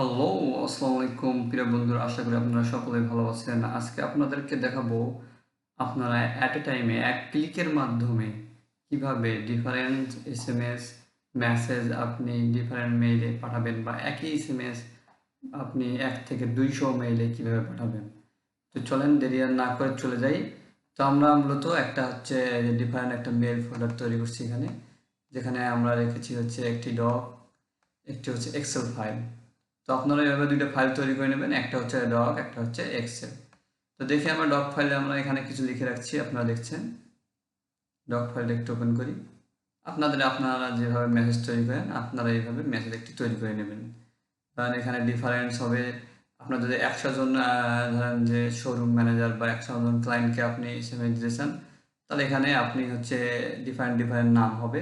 Hello আসসালামু আলাইকুম প্রিয় বন্ধুরা, আশা করি আপনারা সকলে ভালো আছেন। আজকে আপনাদেরকে দেখাবো আপনারা অ্যাট এ টাইমে এক ক্লিকের মাধ্যমে কীভাবে different S M S message আপনি ডিফারেন্ট মেইলে পাঠাবেন বা একই এস এম এস আপনি এক থেকে দুইশো মেইলে কীভাবে পাঠাবেন। তো চলেন দেরি আর না করে চলে যাই। তো আমরা মূলত একটা হচ্ছে ডিফারেন্ট একটা মেল ফোল্ডার তৈরি করছি এখানে, যেখানে আমরা রেখেছি হচ্ছে একটি ডক একটি হচ্ছে এক্সেল ফাইল তো আপনারা এভাবে দুইটা ফাইল তৈরি করে নেবেন। একটা হচ্ছে ডক একটা হচ্ছে এক্সেল তো দেখি আমরা ডক ফাইলে আমরা এখানে কিছু লিখে রাখছি, আপনারা দেখছেন। ডক ফাইলটা একটু ওপেন করি। আপনাদের, আপনারা যেভাবে মেসেজ তৈরি করেন, আপনারা এইভাবে মেসেজ একটি তৈরি করে নেবেন। কারণ এখানে ডিফারেন্স হবে, আপনার যদি একশো জন ধরেন যে শোরুম ম্যানেজার বা একশো জন ক্লায়েন্টকে আপনি এস এম এস দিয়েছেন তাহলে এখানে আপনি হচ্ছে ডিফারেন্ট ডিফারেন্ট নাম হবে।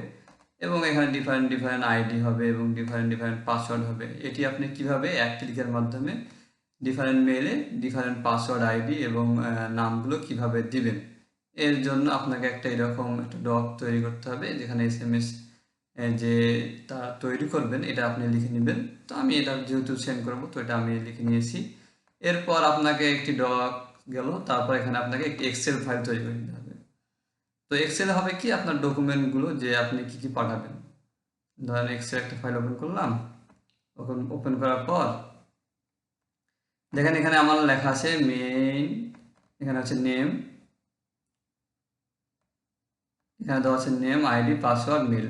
এবং এখানে ডিফারেন্ট ডিফারেন্ট আইডি হবে এবং ডিফারেন্ট ডিফারেন্ট পাসওয়ার্ড হবে। এটি আপনি কীভাবে এক ক্লিকের মাধ্যমে ডিফারেন্ট মেলে ডিফারেন্ট পাসওয়ার্ড আইডি এবং নামগুলো কীভাবে দিবেন? এর জন্য আপনাকে একটা এরকম একটা ডক তৈরি করতে হবে, যেখানে এস এম এস যে তা তৈরি করবেন, এটা আপনি লিখে নেবেন। তো আমি এটা যেহেতু সেন্ড করব, তো এটা আমি লিখে নিয়েছি। এরপর আপনাকে একটি ডক গেল, তারপর এখানে আপনাকে এক্সেল ফাইল তৈরি করে নিতে হবে। তো এক্সেল হবে কি আপনার ডকুমেন্টগুলো যে আপনি কি কি পাঠাবেন? ধরেন এক্সেল একটা ফাইল ওপেন করলাম ওপেন ওপেন করার পর দেখেন এখানে আমার লেখা আছে মেইন এখানে আছে নেম এখানে দেওয়া আছে নেম আইডি পাসওয়ার্ড মেল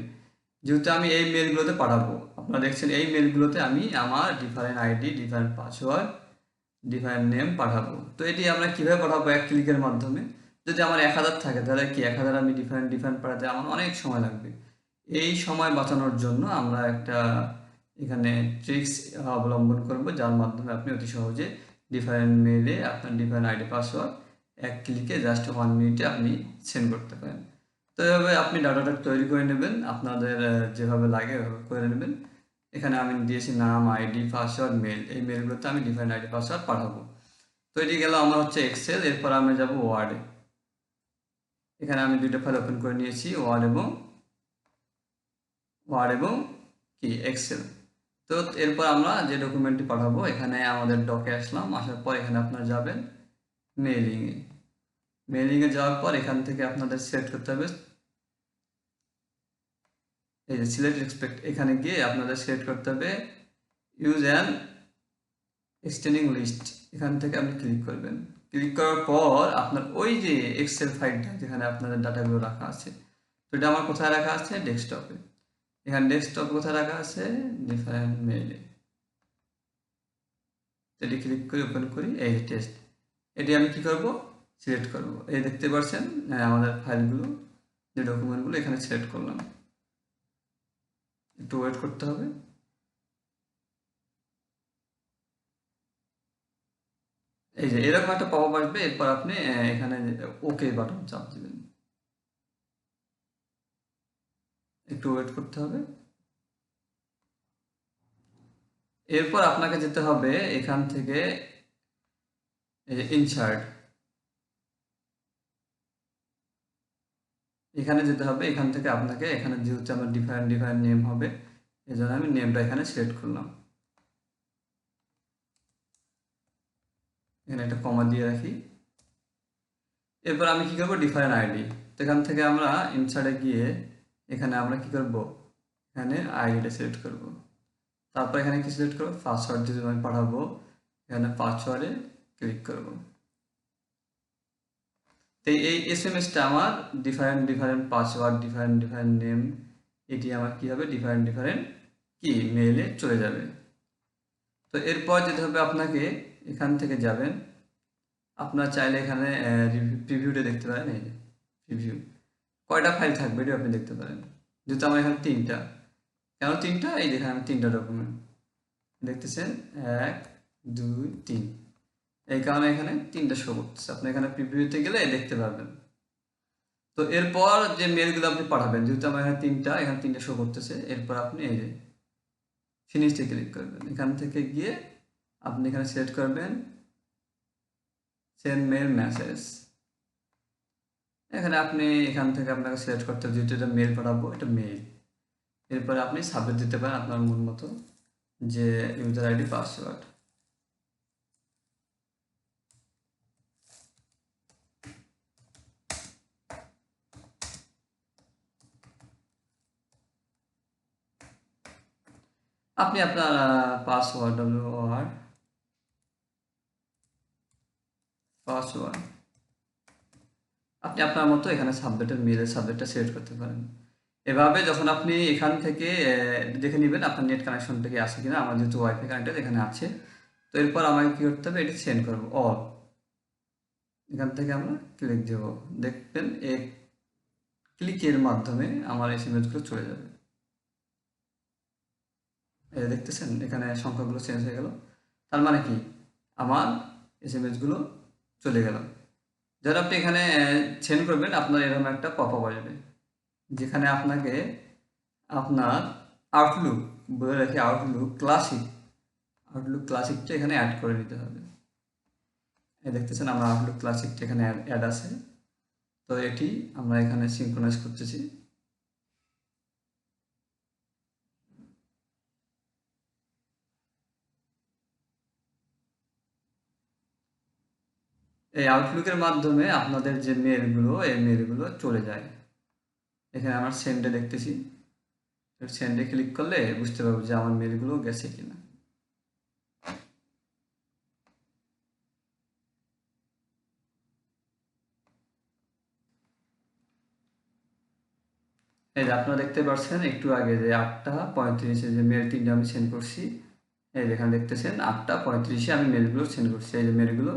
যেহেতু আমি এই মেলগুলোতে পাঠাবো, আপনারা দেখছেন এই মেলগুলোতে আমি আমার different ID different password different name পাঠাবো। তো এটি আমরা কীভাবে পাঠাবো? এক ক্লিকের মাধ্যমে। যদি আমার এক হাজার থাকে, তাহলে কি এক হাজার আমি ডিফারেন্ট ডিফারেন্ট পাঠাতে আমার অনেক সময় লাগবে। এই সময় বাঁচানোর জন্য আমরা একটা এখানে ট্রিক্স অবলম্বন করব, যার মাধ্যমে আপনি অতি সহজে ডিফারেন্ট মেলে আপনার ডিফারেন্ট আইডি পাসওয়ার্ড এক ক্লিকে জাস্ট ওয়ান মিনিটে আপনি সেন্ড করতে পারেন। তো এভাবে আপনি ডাটাটা তৈরি করে নেবেন, আপনাদের যেভাবে লাগে এভাবে করে নেবেন। এখানে আমি দিয়েছি নাম আইডি পাসওয়ার্ড মেল এই মেলগুলোতে আমি ডিফারেন্ট আইডি পাসওয়ার্ড পাঠাবো। তো এটি গেল, আমার হচ্ছে এক্সেল এরপর আমি যাব ওয়ার্ডে এখানে আমি দুইটা ফাইল ওপেন করে নিয়েছি ওয়ার্ড এবং ওয়ার্ড এবং কি এক্সেল তো এরপর আমরা যে ডকুমেন্টটি পাঠাবো, এখানে আমাদের ডকে আসলাম, আসার পর এখানে আপনারা যাবেন মেইলিংয়ে মেইলিংয়ে যাওয়ার পর এখান থেকে আপনাদের সিলেক্ট করতে হবে। এই যে সিলেক্ট এক্সপেক্ট এখানে গিয়ে আপনাদের সিলেক্ট করতে হবে ইউজ অ্যান এক্সটেন্ডিং লিস্ট এখান থেকে আপনি ক্লিক করবেন। ক্লিক করার পর আপনার ওই যে এক্সেল ফাইলটা যেখানে আপনাদের ডাটাগুলো রাখা আছে, তো এটা আমার কোথায় রাখা আছে? ডেস্কটপে এখানে ডেস্কটপ কোথায় রাখা আছে? ডিফারেন্ট মেইলে এটি ক্লিক করে ওপেন করি, এই টেস্ট এটি আমি কি করব? সিলেক্ট করব। এই দেখতে পাচ্ছেন আমাদের ফাইলগুলো যে ডকুমেন্টগুলো এখানে সিলেক্ট করলাম। একটু ওয়েট করতে হবে। এই যে, এরকম একটা পপ আসবে, এরপর আপনি এখানে ওকে বাটন চাপ একটু ওয়েট করতে হবে। এরপর আপনাকে যেতে হবে এখান থেকে ইনসার্ট এখানে যেতে হবে, এখান থেকে আপনাকে, এখানে যেহেতু আমার ডিফারেন্ট ডিফারেন্ট নেম হবে এই জন্য আমি নেমটা এখানে সিলেক্ট করলাম। এখানে একটা কমা দিয়ে রাখি। এরপর আমি কি করব? ডিফারেন্ট আইডি তো এখান থেকে আমরা ইনসার্টে গিয়ে এখানে আমরা কি করব? এখানে আইডিটা সিলেক্ট করব। তারপর এখানে কি সিলেক্ট করব? পাসওয়ার্ড যদি আমি পাঠাবো, এখানে পাসওয়ার্ডে ক্লিক করব। তো এই এস এম এসটা আমার different different password different different name এটি আমার কি হবে? ডিফারেন্ট ডিফারেন্ট কি? মেলে চলে যাবে। তো এরপর যেতে হবে আপনাকে এখান থেকে যাবেন। আপনার চাইলে এখানে প্রিভিউটা দেখতে পারেন, এই যে প্রিভিউ কয়টা ফাইল থাকবে এটি আপনি দেখতে পারেন। যেহেতু আমার এখানে তিনটা। কেন তিনটা? এই দেখেন, আমি তিনটা ডকুমেন্ট দেখতেছেন। এক, দুই, তিন। এই কারণে এখানে তিনটা শো করতেছে। আপনি এখানে প্রিভিউতে গেলে দেখতে পারবেন। তো এরপর যে মেলগুলো আপনি পাঠাবেন, যেহেতু আমার এখানে তিনটা এখানে তিনটা শো করতেছে, এরপর আপনি এই যে ফিনিশে ক্লিক করবেন। এখান থেকে গিয়ে আপনি এখানে সিলেক্ট করবেন সেন্ড মেল মেসেজ এখানে আপনি এখান থেকে আপনাকে সিলেক্ট করতে হবে এটা মেল পাঠাবো, এটা মেল এরপরে আপনি সাবমিট দিতে পারেন আপনার মন মতো যে ইউজার আইডি পাসওয়ার্ড আপনি আপনার পাসওয়ার্ড ডব্লিউ আর আপনি আপনার মতো এখানে সাবজেক্টের মেলের সাবজেক্টটা সিলেক্ট করতে পারেন। এভাবে যখন আপনি এখান থেকে দেখে নেবেন আপনার নেট কানেকশন থেকে আসে কিনা, আমার যেহেতু ওয়াইফাই কানেক্টেড এখানে আছে। তো এরপর আমাকে কী করতে হবে, এটি সেন্ড করব অল এখান থেকে আমরা ক্লিক দেব। দেখবেন এই ক্লিকের মাধ্যমে আমার এস এম এসগুলো চলে যাবে। দেখতেছেন, এখানে সংখ্যাগুলো চেঞ্জ হয়ে গেল। তার মানে কি? আমার এস এম এসগুলো চলে গেল যারা আপনি এখানে সেন্ড করবেন, আপনার এরকম একটা পপ আপ আসবে। যেখানে আপনাকে আপনার আউটলুক বলে রাখি আউটলুক ক্লাসিক আউটলুক ক্লাসিকটা এখানে অ্যাড করে নিতে হবে। দেখতেছেন, আমরা আউটলুক ক্লাসিকটা এখানে অ্যাড আছে। তো এটি আমরা এখানে সিঙ্ক্রোনাইজ করতেছি। এই আউটলুকের মাধ্যমে আপনাদের যে মেলগুলো এই মেলগুলো চলে যায়। এখানে আমার সেন্ডে দেখতেছি। সেন্ডে ক্লিক করলে বুঝতে পারব যে আমার মেলগুলো গেছে কিনা। এই যে আপনারা দেখতে পাচ্ছেন একটু আগে যে আটটা পঁয়ত্রিশে যে মেল তিনটে আমি সেন্ড করছি, এই যেখানে দেখতেছেন, আটটা পঁয়ত্রিশে আমি মেলগুলো সেন্ড করছি। এই যে মেলগুলো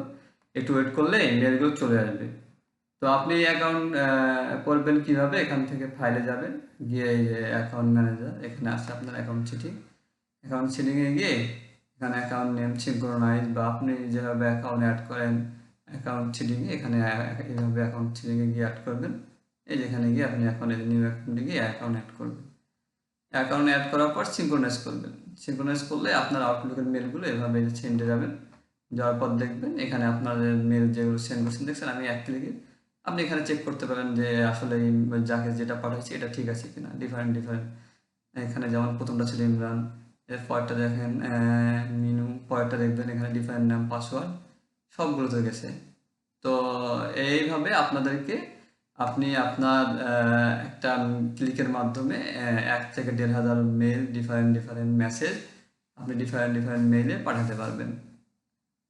একটু ওয়েট করলে মেলগুলো চলে আসবে। তো আপনি অ্যাকাউন্ট করবেন কীভাবে? এখান থেকে ফাইলে যাবেন, গিয়ে অ্যাকাউন্ট ম্যানেজার এখানে আসছে আপনার অ্যাকাউন্ট সেটিং অ্যাকাউন্ট সেটিংয়ে গিয়ে এখানে অ্যাকাউন্ট নেম সিঙ্ক্রোনাইজ বা আপনি যেভাবে অ্যাকাউন্ট অ্যাড করেন অ্যাকাউন্ট সেটিংয়ে এখানে এইভাবে অ্যাকাউন্ট সেটিংয়ে গিয়ে অ্যাড করবেন। এই যেখানে গিয়ে আপনি এখন নিউ অ্যাকাউন্টে গিয়ে অ্যাকাউন্ট অ্যাড করবেন। অ্যাকাউন্ট অ্যাড করার পর সিঙ্ক্রোনাইজ করবেন। সিঙ্ক্রোনাইজ করলে আপনার আউটলুকের মেলগুলো এভাবে সেন্ডে যাবেন যাওয়ার পর দেখবেন। এখানে আপনার মেল যেগুলো সেন্ড করছেন, দেখছেন আমি এক ক্লিকে আপনি এখানে চেক করতে পারেন যে আসলে যাকে যেটা পাঠাচ্ছি এটা ঠিক আছে কিনা। ডিফারেন্ট ডিফারেন্ট এখানে যেমন প্রথমটা ছিল ইমরান এর পরেরটা দেখেন মিনু, পরেরটা দেখবেন এখানে ডিফারেন্ট নাম পাসওয়ার্ড সবগুলো তো গেছে। তো এইভাবে আপনাদেরকে আপনি আপনার একটা ক্লিকের মাধ্যমে এক থেকে দেড় হাজার মেল ডিফারেন্ট ডিফারেন্ট মেসেজ আপনি ডিফারেন্ট ডিফারেন্ট মেইলে পাঠাতে পারবেন।